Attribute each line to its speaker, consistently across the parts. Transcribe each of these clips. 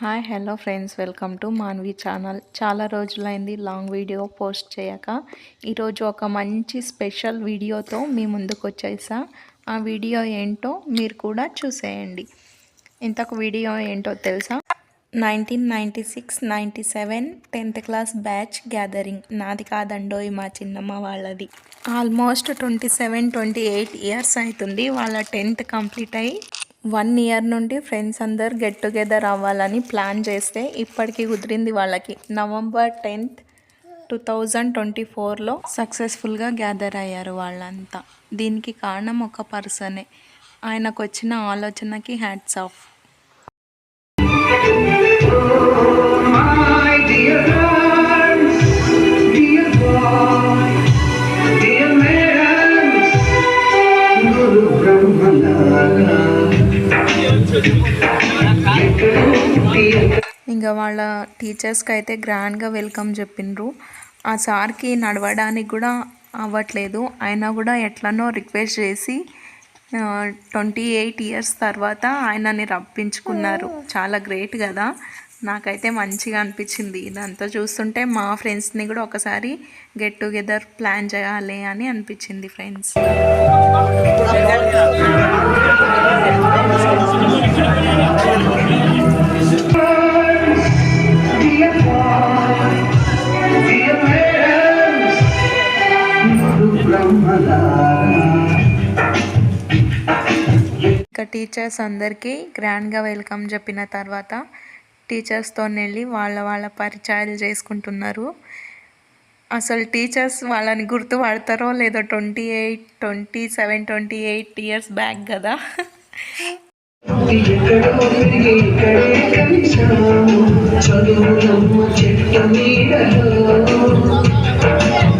Speaker 1: Hi hello friends. Welcome to Manvi channel. చాలా రోజులైంది long video post చేయక. ఈరోజు ఒక మంచి స్పెషల్ వీడియోతో మీ ముందుకు వచ్చేసా. ఆ వీడియో ఏంటో మీరు కూడా చూసేయండి. ఇంతకు వీడియో ఏంటో తెలుసా? Nineteen ninety six ninety seven tenth class batch gathering. నాది కాదండోయ్ మా చిన్నమ్మ వాళ్ళది. Almost twenty seven twenty eight years అవుతుంది వాళ్ళ టెన్త్ కంప్లీట్ అయ్యి వన్ ఇయర్ నుండి ఫ్రెండ్స్ అందరు గెట్ టుగెదర్ అవ్వాలని ప్లాన్ చేస్తే ఇప్పటికి కుదిరింది వాళ్ళకి. November tenth two thousand twenty ఫోర్లో సక్సెస్ఫుల్గా గ్యాదర్ అయ్యారు వాళ్ళంతా. దీనికి కారణం ఒక పర్సనే. ఆయనకు వచ్చిన ఆలోచనకి హ్యాట్స్ ఆఫ్. ఇంకా వాళ్ళ టీచర్స్కి అయితే గ్రాండ్గా వెల్కమ్ చెప్పిండ్రు ఆ సార్కి నడవడానికి కూడా అవ్వట్లేదు. అయినా కూడా ఎట్లనో రిక్వెస్ట్ చేసి ట్వంటీ ఎయిట్ ఇయర్స్ తర్వాత ఆయనని రప్పించుకున్నారు. చాలా గ్రేట్ కదా నాకైతే మంచిగా అనిపించింది. ఇదంతా చూస్తుంటే మా ఫ్రెండ్స్ని కూడా ఒకసారి గెట్ టుగెదర్ ప్లాన్ చేయాలి అని అనిపించింది ఫ్రెండ్స్.
Speaker 2: ఇక
Speaker 1: ఇంకా టీచర్స్ అందరికీ గ్రాండ్గా వెల్కమ్ చెప్పిన తర్వాత టీచర్స్తో వెళ్ళి వాళ్ళ వాళ్ళ పరిచయాలు చేసుకుంటున్నారు. అసలు టీచర్స్ వాళ్ళని గుర్తుపడతారో లేదో twenty eight twenty seven twenty eight years back కదా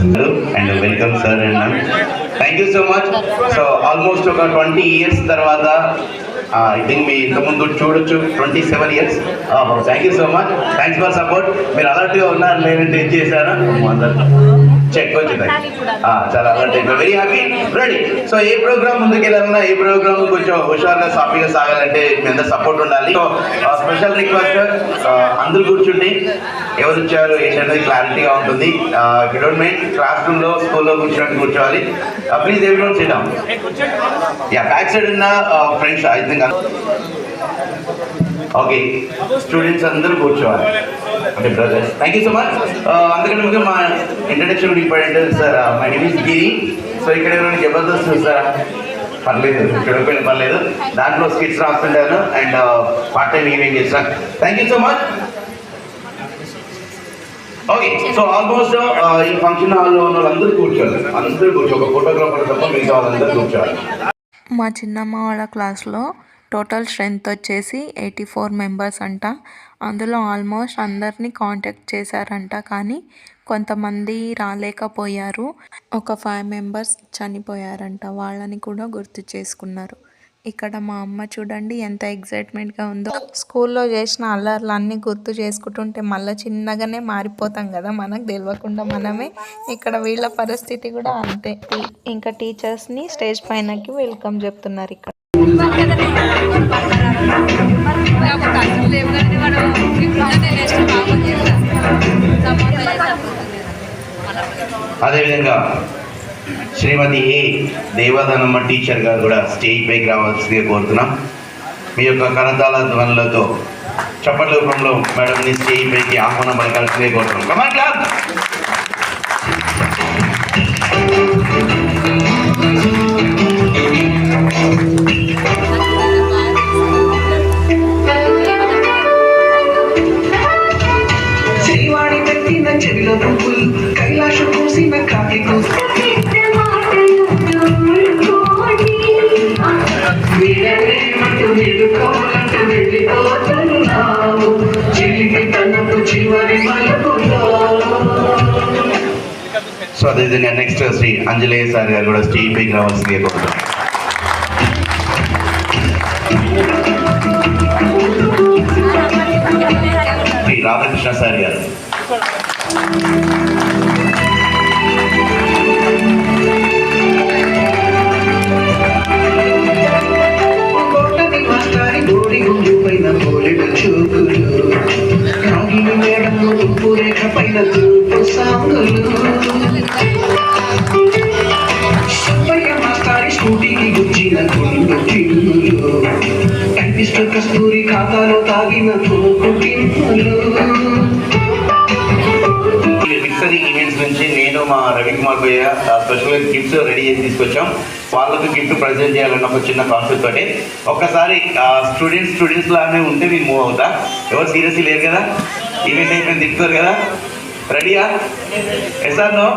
Speaker 2: ఎక్కడో
Speaker 3: and welcome sir and thank you so much so almost ఒక ట్వంటీ ఇయర్స్ తర్వాత ఐ థింక్ మీ ఇంతకుముందు చూడొచ్చు twenty seven years thank you so much thanks for support మీరు అలర్ట్గా ఉన్నారు లేదంటే ఏం చేశారా చెక్ వచ్చింది. చాలా అలర్ట్ అయిపోయి వెరీ హ్యాపీ రెడీ సో ఏ ప్రోగ్రామ్ ముందుకెళ్ళాలన్నా ఏ ప్రోగ్రామ్ కొంచెం హుషారుగా సాఫీగా సాగాలంటే మీ అందరు సపోర్ట్ ఉండాలి. సో స్పెషల్ రిక్వెస్ట్ అందరూ కూర్చుండి ఎవరు ఇచ్చారు ఏంటనేది క్లారిటీగా ఉంటుంది. డోంట్ మైండ్ క్లాస్ రూమ్లో స్కూల్లో కూర్చోడానికి కూర్చోవాలి. ప్లీజ్ ఎవరి sit down yeah back side ఉన్న uh, ఫ్రెండ్స్ ఐ కాదు. ఓకే స్టూడెంట్స్ అందరూ కూర్చోవాలి. Okay brothers thank you so much అందుకని ముందు మా introduction important sir my name is Giri so ఇక్కడ ఎవరైనా జబర్దస్త్ సార్ పర్లేదు చూడకపోయినా పర్లేదు. దాంట్లో స్కిట్స్ రాస్తుంటాను అండ్ పార్ట్ టైం ఈవినింగ్ చేస్తాను thank you so much okay so almost ఈ ఫంక్షన్ హాల్లో ఉన్న వాళ్ళందరూ కూర్చోవాలి అందరూ కూర్చో ఒక ఫోటోగ్రాఫర్ తప్ప మిగతా వాళ్ళందరూ కూర్చోవాలి.
Speaker 1: మా చిన్నమ్మ వాళ్ళ క్లాస్లో టోటల్ స్ట్రెంత్ వచ్చేసి ఎయిటీ ఫోర్ మెంబర్స్ అంట. అందులో ఆల్మోస్ట్ అందరినీ కాంటాక్ట్ చేశారంట. కానీ కొంతమంది రాలేకపోయారు. ఒక ఫైవ్ మెంబర్స్ చనిపోయారంట. వాళ్ళని కూడా గుర్తు చేసుకున్నారు. ఇక్కడ మా అమ్మ చూడండి ఎంత ఎగ్జైట్మెంట్గా ఉందో. స్కూల్లో చేసిన అల్లర్లు అన్నీ గుర్తు చేసుకుంటుంటే మళ్ళీ చిన్నగానే మారిపోతాం కదా మనకు తెలియకుండా మనమే ఇక్కడ వీళ్ళ పరిస్థితి కూడా అంతే. ఇంకా టీచర్స్ని స్టేజ్ పైనకి వెల్కమ్ చెప్తున్నారు ఇక్కడ.
Speaker 3: అదేవిధంగా శ్రీమతి ఏ దేవాదనమ్మ టీచర్ గారు కూడా స్టేజ్ పైకి రావాల్సిందిగా కోరుతున్నాం. మీ యొక్క కరతాల ధ్వనులతో చప్పట్ల రూపంలో మేడంని స్టేజ్ పైకి ఆహ్వానం పలకాల్సిందిగా కోరుతున్నాం. Come సో అదేవిధంగా నెక్స్ట్ శ్రీ అంజలేయ సార్ గారు కూడా స్టేజ్ పైకి రావాల్సిందిగా కోరుతున్నాం
Speaker 2: కస్తూరి ఖాతాలో తాగిన
Speaker 3: మిక్సరీ ఈవెంట్స్ నుంచి నేను మా రవికుమార్ భయ్య స్పెషల్ గిఫ్ట్స్ రెడీ చేసి తీసుకొచ్చాం. వాళ్ళకు గిఫ్ట్ ప్రజెంట్ చేయాలన్న ఒక చిన్న కాన్సెప్ట్ తోటి. ఒక్కసారి స్టూడెంట్స్ స్టూడెంట్స్ లానే ఉంటే నేను మూవ్ అవుతా. ఎవరు సీరియస్లీ లేరు కదా? ఈవెంట్ అయిపోయింది తిప్పుతారు కదా? రెడీయా ఎస్ఆర్ నో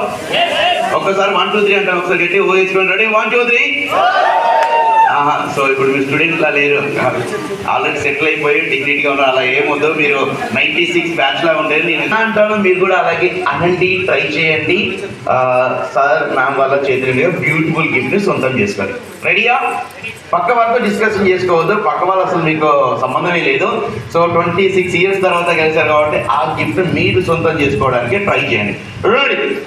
Speaker 3: ఒక్కసారి వన్ టూ త్రీ అంటే ఒకసారి గట్టి ఓ రెడీ వన్ టూ త్రీ ఆహా సో ఇప్పుడు మీరు స్టూడెంట్లా లేరు. ఆల్రెడీ సెటిల్ అయిపోయి డిగ్రీగా ఉన్నారు. అలా ఏమొద్దు మీరు నైన్టీ సిక్స్ బ్యాచ్ లా ఉండేది నేను ఎలా అంటాను మీరు కూడా అలాగే అనండి ట్రై చేయండి. సార్ మ్యామ్ వాళ్ళ చేతులు బ్యూటిఫుల్ గిఫ్ట్ సొంతం చేసుకోండి. రెడీయా పక్క వాళ్ళతో డిస్కషన్ చేసుకోవద్దు. పక్క వాళ్ళు అసలు మీకు సంబంధమే లేదు. సో ట్వంటీ సిక్స్ ఇయర్స్ తర్వాత కలిసారు కాబట్టి ఆ గిఫ్ట్ మీరు సొంతం చేసుకోవడానికి ట్రై చేయండి.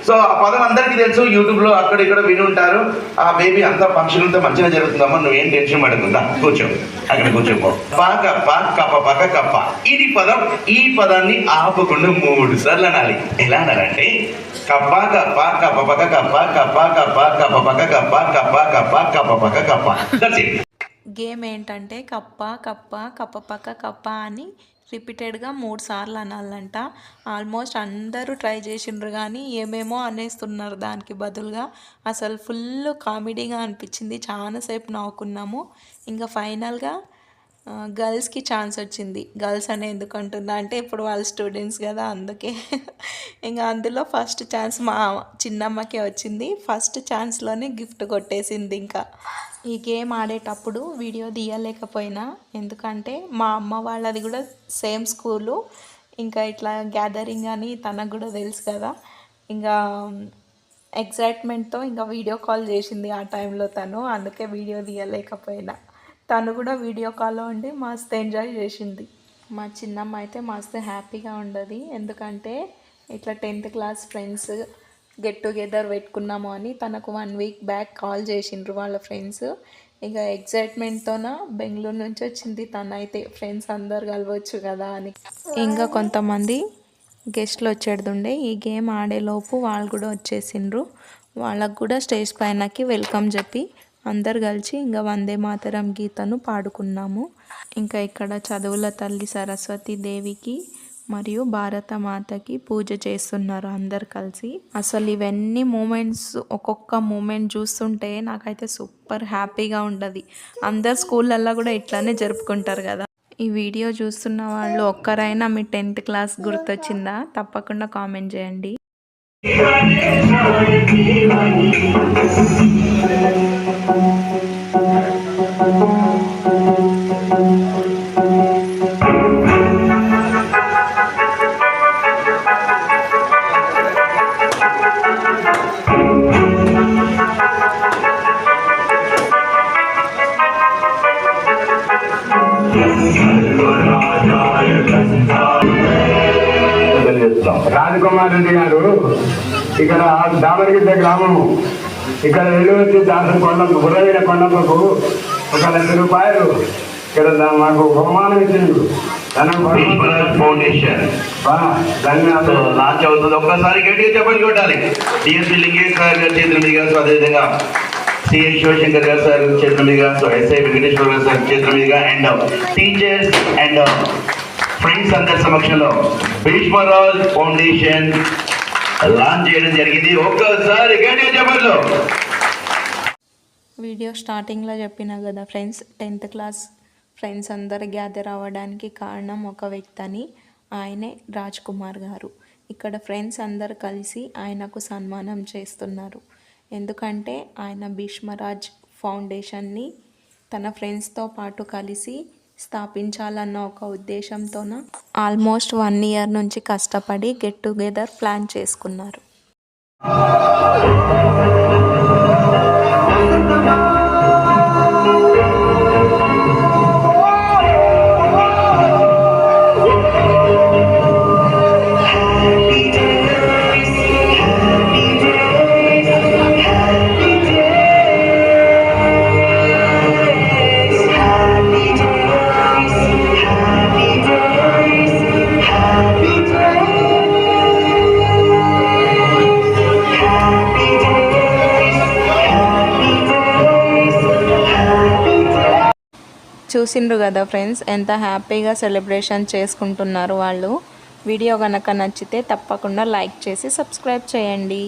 Speaker 3: సో ఆ పదం అందరికీ తెలుసు. యూట్యూబ్లో అక్కడ ఇక్కడ విని ఉంటారు ఆ బేబీ అంతా ఫంక్షన్ అంతా మంచిగా జరుగుతుందమ్మా ఏం టెన్షన్ పడకుండా కూర్చో. అక్కడ కూర్చోపో పాక పాక్ కప్ప పక కప్ప ఇది పదం ఈ పదాన్ని ఆపకుండా మూడు సార్లు అనాలి. ఎలా అనాలంటే కప్ప కప్ప కప్ప పక కప్ప కప్ప కప్ప కప్ప పక కప్ప కప్ప కప్ప కప్ప పక కప్ప
Speaker 1: గేమ్ ఏంటంటే కప్ప కప్ప కప్ప పక్క కప్ప అని రిపీటెడ్గా మూడు సార్లు అనాలంట. ఆల్మోస్ట్ అందరూ ట్రై చేసిండ్రు కానీ ఏమేమో అనేస్తున్నారు దానికి బదులుగా. అసలు ఫుల్ కామెడీగా అనిపించింది. చాలాసేపు నవ్వుకున్నాము. ఇంకా ఫైనల్గా గర్ల్స్కి ఛాన్స్ వచ్చింది. గర్ల్స్ అని ఎందుకు అంటుందా అంటే ఇప్పుడు వాళ్ళు స్టూడెంట్స్ కదా అందుకే. ఇంకా అందులో ఫస్ట్ ఛాన్స్ మా చిన్నమ్మకే వచ్చింది. ఫస్ట్ ఛాన్స్లోనే గిఫ్ట్ కొట్టేసింది ఇంకా. ఈ గేమ్ ఆడేటప్పుడు వీడియో తీయలేకపోయినా. ఎందుకంటే మా అమ్మ వాళ్ళది కూడా సేమ్ స్కూలు. ఇంకా ఇట్లా గ్యాదరింగ్ అని తనకు కూడా తెలుసు కదా. ఇంకా ఎగ్జైట్మెంట్తో ఇంకా వీడియో కాల్ చేసింది ఆ టైంలో తను. అందుకే వీడియో తీయలేకపోయినా. తను కూడా వీడియో కాల్లో ఉండి మస్తు ఎంజాయ్ చేసింది. మా చిన్నమ్మ అయితే మస్తు హ్యాపీగా ఉండదు. ఎందుకంటే ఇట్లా tenth class friends get together పెట్టుకున్నాము అని తనకు వన్ వీక్ బ్యాక్ కాల్ చేసిండ్రు వాళ్ళ ఫ్రెండ్స్. ఇక ఎగ్జైట్మెంట్తోన బెంగళూరు నుంచి వచ్చింది తనైతే. ఫ్రెండ్స్ అందరు కలవచ్చు కదా అని. ఇంకా కొంతమంది గెస్ట్లు వచ్చేడుండే ఈ గేమ్ ఆడేలోపు వాళ్ళు కూడా వచ్చేసిండ్రు. వాళ్ళకు కూడా స్టేజ్ పైనకి వెల్కమ్ చెప్పి అందరు కలిసి ఇంకా వందే మాతరం గీతను పాడుకున్నాము. ఇంకా ఇక్కడ చదువుల తల్లి సరస్వతి దేవికి మరియు భారత మాతకి పూజ చేస్తున్నారు అందరు కలిసి. అసలు ఇవన్నీ మూమెంట్స్ ఒక్కొక్క మూమెంట్ చూస్తుంటే నాకైతే సూపర్ హ్యాపీగా ఉండదు అందరు స్కూళ్ళల్లో కూడా ఇట్లానే జరుపుకుంటారు కదా. ఈ వీడియో చూస్తున్న వాళ్ళు ఒక్కరైనా మీ టెన్త్ క్లాస్ గుర్తొచ్చిందా? తప్పకుండా కామెంట్ చేయండి.
Speaker 4: Hare Rama రాజకుమార్ రెడ్డి గారు ఇక్కడ దామరగిద్ద గ్రామము ఇక్కడ వెలువచ్చి దాసరి కొండకు బుర్రవీర కొండకు ఒక లక్ష రూపాయలు. ఇక్కడ మాకు బహుమానం ఇచ్చిండు.
Speaker 3: ఈశ్వరరాజ్ ఫౌండేషన్ లాంచ్ అవుతుంది. ఒక్కసారి గట్టిగా చెప్పండి కొట్టాలి. డిఎస్పీ లింగేష్ సార్ గారి చేతుల మీదుగా సో అదేవిధంగా సిఎన్ శివశంకర్ గారు సార్ చేతుల మీదుగా సో ఎస్ఐ వెంకటేశ్వర గారు సార్ చేతుల మీదుగా అండ్ టీచర్స్ అండ్ ఫ్రెండ్స్ అందరి సమక్షంలో భీష్మరాజ్ ఫౌండేషన్ లాంచ్ చేయడం జరిగింది. ఒక్కసారి
Speaker 1: వీడియో స్టార్టింగ్లో చెప్పిన కదా ఫ్రెండ్స్ టెన్త్ క్లాస్ ఫ్రెండ్స్ అందరు గ్యాదర్ అవ్వడానికి కారణం ఒక వ్యక్తి అని ఆయనే రాజ్ కుమార్ గారు. ఇక్కడ ఫ్రెండ్స్ అందరు కలిసి ఆయనకు సన్మానం చేస్తున్నారు. ఎందుకంటే ఆయన భీష్మరాజ్ ఫౌండేషన్ని తన ఫ్రెండ్స్తో పాటు కలిసి స్థాపించాలన్న ఒక ఉద్దేశంతోన? ఆల్మోస్ట్ వన్ ఇయర్ నుంచి కష్టపడి గెట్ టుగెదర్ ప్లాన్ చేసుకున్నారు. చూసిండ్రు కదా ఫ్రెండ్స్ ఎంత హ్యాపీగా సెలబ్రేషన్ చేసుకుంటున్నారు వాళ్ళు. వీడియో కనుక నచ్చితే తప్పకుండా లైక్ చేసి సబ్స్క్రైబ్ చేయండి.